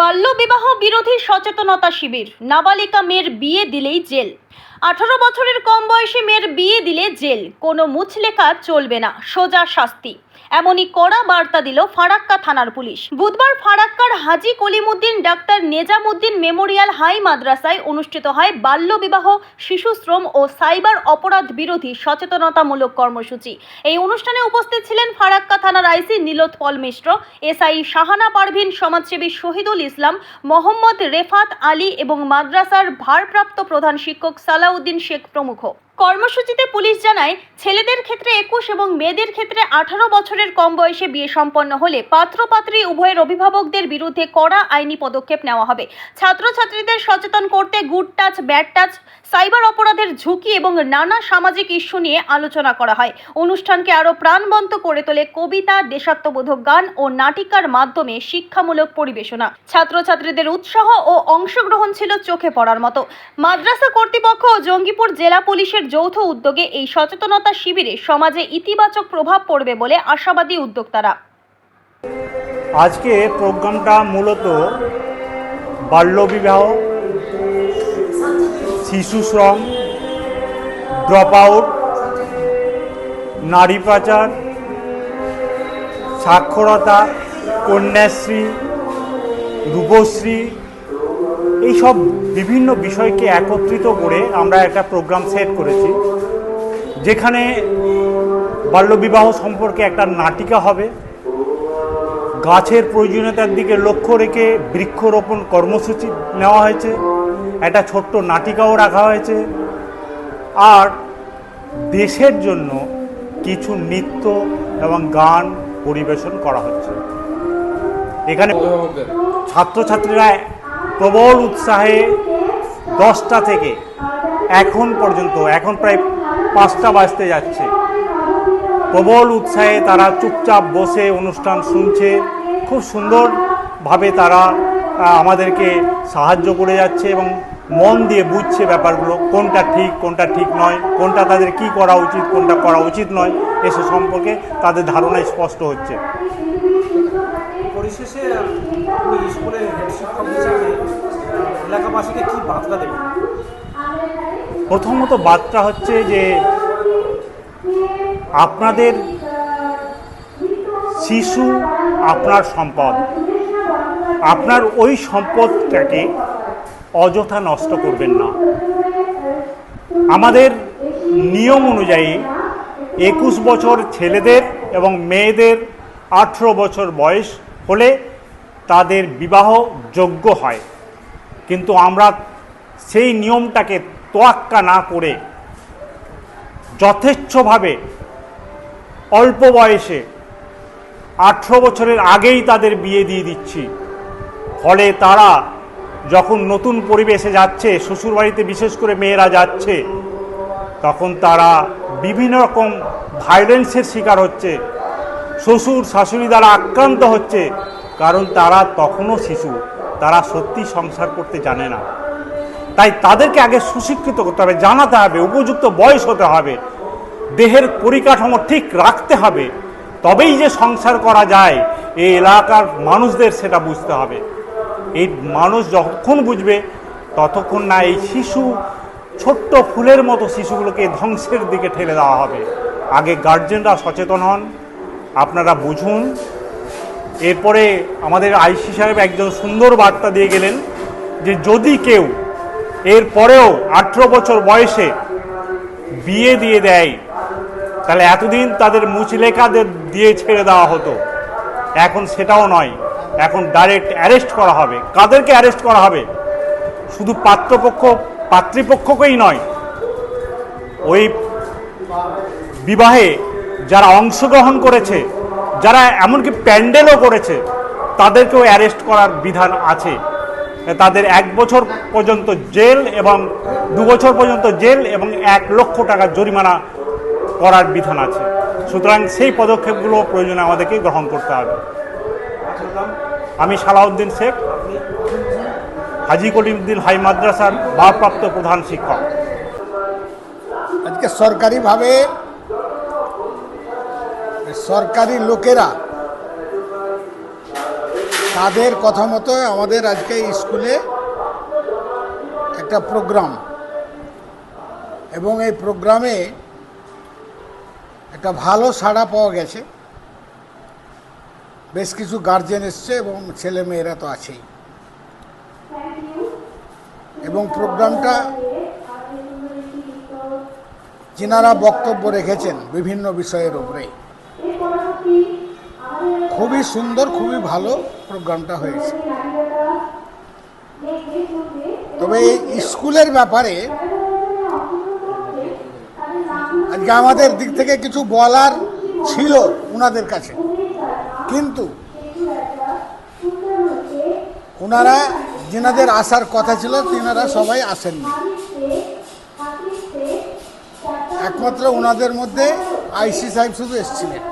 বাল্যবিবাহ বিরোধী সচেতনতা শিবির। নাবালিকা মেয়ের বিয়ে দিলেই জেল। আঠারো বছরের কম বয়সী মেয়ের বিয়ে দিলে জেল। কোনো মুচলেখা চলবে না, সোজা শাস্তি। এমনই কড়া বার্তা দিল ফারাক্কা থানার পুলিশ। বুধবার ফারাক্কার Haji Kalimuddin, doctor Nezamuddin memorial high মাদ্রাসায় অনুষ্ঠিত হয় বাল্যবিবাহ, শিশু শ্রম ও সাইবার অপরাধ বিরোধী সচেতনতামূলক কর্মসূচি। এই অনুষ্ঠানে উপস্থিত ছিলেন ফারাক্কা থানার IC Nilotpal Mishra, SI Shahana Parvin, সমাজসেবী শহীদুল ইসলাম, মোহাম্মদ রেফাত আলী এবং মাদ্রাসার ভারপ্রাপ্ত প্রধান শিক্ষক সালাউদ্দিন শেখ প্রমুখ। কর্মসূচিতে পুলিশ জানায়, ছেলেদের ক্ষেত্রে একুশ এবং মেয়েদের ক্ষেত্রে আঠারো বছরের কম বয়সে বিয়ে সম্পন্ন হলে পাত্রপাত্রী উভয়ের অভিভাবকদের বিরুদ্ধে কড়া আইনি পদক্ষেপ নেওয়া হবে। ছাত্রছাত্রীদের সচেতন করতে good touch bad touch cyber অপরাধের ঝুঁকি এবং নানা সামাজিক ইস্যু নিয়ে আলোচনা করা হয়। অনুষ্ঠানকে আরও প্রাণবন্ত করে তোলে কবিতা, দেশাত্মবোধক গান ও নাটিকার মাধ্যমে শিক্ষামূলক পরিবেশনা। ছাত্রছাত্রীদের উৎসাহ ও অংশগ্রহণ ছিল চোখে পড়ার মতো। মাদ্রাসা কর্তৃপক্ষ ও জঙ্গিপুর জেলা পুলিশের যৌথ উদ্যোগে এই সচেতনতা শিবিরে সমাজে ইতিবাচক প্রভাব পড়বে বলে আশাবাদী উদ্যোক্তারা। আজকে প্রোগ্রামটা মূলত বাল্যবিবাহ, শিশু শ্রম ড্রপ আউট নারী পাচার, সাক্ষরতা, কন্যাশ্রী, রূপশ্রী এইসব বিভিন্ন বিষয়কে একত্রিত করে আমরা একটা প্রোগ্রাম সেট করেছি যেখানে বাল্যবিবাহ সম্পর্কে একটা নাটিকা হবে গাছের প্রয়োজনীয়তার দিকে লক্ষ্য রেখে বৃক্ষরোপণ কর্মসূচি নেওয়া হয়েছে একটা ছোট্ট নাটিকাও রাখা হয়েছে আর দেশের জন্য কিছু নৃত্য এবং গান পরিবেশন করা হচ্ছে। এখানে ছাত্রছাত্রীরা প্রবল উৎসাহে দশটা থেকে এখন পর্যন্ত, এখন প্রায় পাঁচটা বাজতে যাচ্ছে। প্রবল উৎসাহে তারা চুপচাপ বসে অনুষ্ঠান শুনছে। খুব সুন্দরভাবে তারা আমাদেরকে সাহায্য করে যাচ্ছে এবং মন দিয়ে বুঝছে ব্যাপারগুলো, কোনটা ঠিক কোনটা ঠিক নয়, কোনটা তাদের কি করা উচিত, কোনটা করা উচিত নয়, এসব সম্পর্কে তাদের ধারণা স্পষ্ট হচ্ছে। পরিশেষে স্কুলের হেড শিক্ষক হিসাবে এলাকাবাসীকে কি বার্তা দেবেন? প্রথমত বার্তা হচ্ছে যে আপনাদের শিশু আপনার সম্পদ। আপনার ওই সম্পদটাকে অযথা নষ্ট করবেন না। আমাদের নিয়ম অনুযায়ী একুশ বছর ছেলেদের এবং মেয়েদের আঠেরো বছর বয়স হলে তাদের বিবাহ যোগ্য হয়। কিন্তু আমরা সেই নিয়মটাকে তোয়াক্কা না করে যথেচ্ছভাবে অল্প বয়সে আঠেরো বছরের আগেই তাদের বিয়ে দিয়ে দিচ্ছি। ফলে তারা যখন নতুন পরিবেশে যাচ্ছে, শ্বশুরবাড়িতে বিশেষ করে মেয়েরা যাচ্ছে, তখন তারা বিভিন্ন রকম ভায়োলেন্সের শিকার হচ্ছে। শ্বশুর শাশুড়ি দ্বারা আক্রান্ত হচ্ছে, কারণ তারা তখনও শিশু, তারা সত্যি সংসার করতে জানে না। তাই তাদেরকে আগে সুশিক্ষিত করতে হবে, জানাতে হবে, উপযুক্ত বয়স হতে হবে, দেহের পরিকাঠামো ঠিক রাখতে হবে, তবেই যে সংসার করা যায় এই এলাকার মানুষদের সেটা বুঝতে হবে। এই মানুষ যতক্ষণ বুঝবে, ততক্ষণ না এই শিশু, ছোট্ট ফুলের মতো শিশুগুলোকে ধ্বংসের দিকে ঠেলে দেওয়া হবে। আগে গার্জেনরা সচেতন হন আপনারা বুঝুন। এরপরে আমাদের আইসি সাহেব একজন সুন্দর বার্তা দিয়ে গেলেন যে যদি কেউ এর পরেও আঠেরো বছর বয়সে বিয়ে দিয়ে দেয়, তাহলে এতদিন তাদের মুচলেখাদের দিয়ে ছেড়ে দেওয়া হতো। এখন সেটাও নয়। এখন ডাইরেক্ট অ্যারেস্ট করা হবে। কাদেরকে অ্যারেস্ট করা হবে? শুধু পাত্রপক্ষ, পাত্রীপক্ষকেই নয়। ওই বিবাহে যারা অংশগ্রহণ করেছে, যারা এমনকি প্যান্ডেলও করেছে, তাদেরকেও অ্যারেস্ট করার বিধান আছে। তাদের এক বছর পর্যন্ত জেল এবং দু বছর পর্যন্ত জেল এবং এক লক্ষ টাকা জরিমানা করার বিধান আছে। সুতরাং সেই পদক্ষেপগুলো প্রয়োজনে আমাদেরকে গ্রহণ করতে হবে। আমি সালাউদ্দিন শেখ, হাজি কলিমুদ্দিন হাই মাদ্রাসার ভারপ্রাপ্ত প্রধান শিক্ষক। আজকে সরকারিভাবে সরকারি লোকেরা তাদের কথা মতো আমাদের আজকে স্কুলে একটা প্রোগ্রাম। এবং এই প্রোগ্রামে একটা ভালো সাড়া পাওয়া গেছে। বেশ কিছু গার্জেন এসছে এবং ছেলে মেয়েরা তো আছেই। এবং প্রোগ্রামটা যিনারা বক্তব্য রেখেছেন বিভিন্ন বিষয়ের উপরে খুবই সুন্দর, খুবই ভালো প্রোগ্রামটা হয়েছে। তবে এই স্কুলের ব্যাপারে আজকে আমাদের দিক থেকে কিছু বলার ছিল ওনাদের কাছে। কিন্তু ওনারা যেনাদের আসার কথা ছিল, তিনারা সবাই আসেননি। একমাত্র ওনাদের মধ্যে আইসি সাহেব শুধু এসেছিলেন।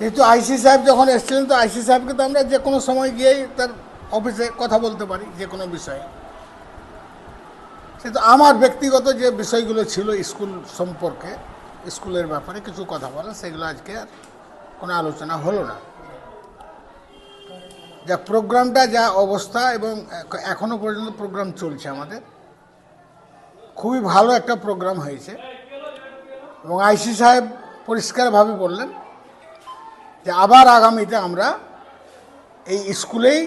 যেহেতু আইসি সাহেব যখন এসেছিলেন, তো আইসি সাহেবকে তো আমরা যে কোনো সময় গিয়েই তার অফিসে কথা বলতে পারি, যে কোনো বিষয়ে। কিন্তু আমার ব্যক্তিগত যে বিষয়গুলো ছিল স্কুল সম্পর্কে, স্কুলের ব্যাপারে কিছু কথা বলা সেগুলো আজকে আর কোনো আলোচনা হলো না। যা প্রোগ্রামটা, যা অবস্থা এবং এখ- এখনও পর্যন্ত প্রোগ্রাম চলছে আমাদের। খুবই ভালো একটা প্রোগ্রাম হয়েছে। এবং আইসি সাহেব পরিষ্কারভাবে বললেন যে আবার আগামীতে আমরা এই স্কুলেই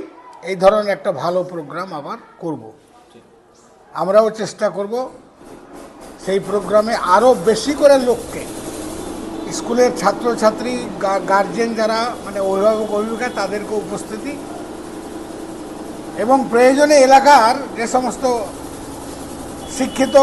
এই ধরনের একটা ভালো প্রোগ্রাম আবার করব। আমরাও চেষ্টা করব সেই প্রোগ্রামে আরও বেশি করে লোককে, স্কুলের ছাত্রছাত্রী গার্জেন যারা মানে অভিভাবক অভিভাবিকা তাদেরকে উপস্থিতি এবং প্রয়োজনে এলাকার যে সমস্ত শিক্ষিত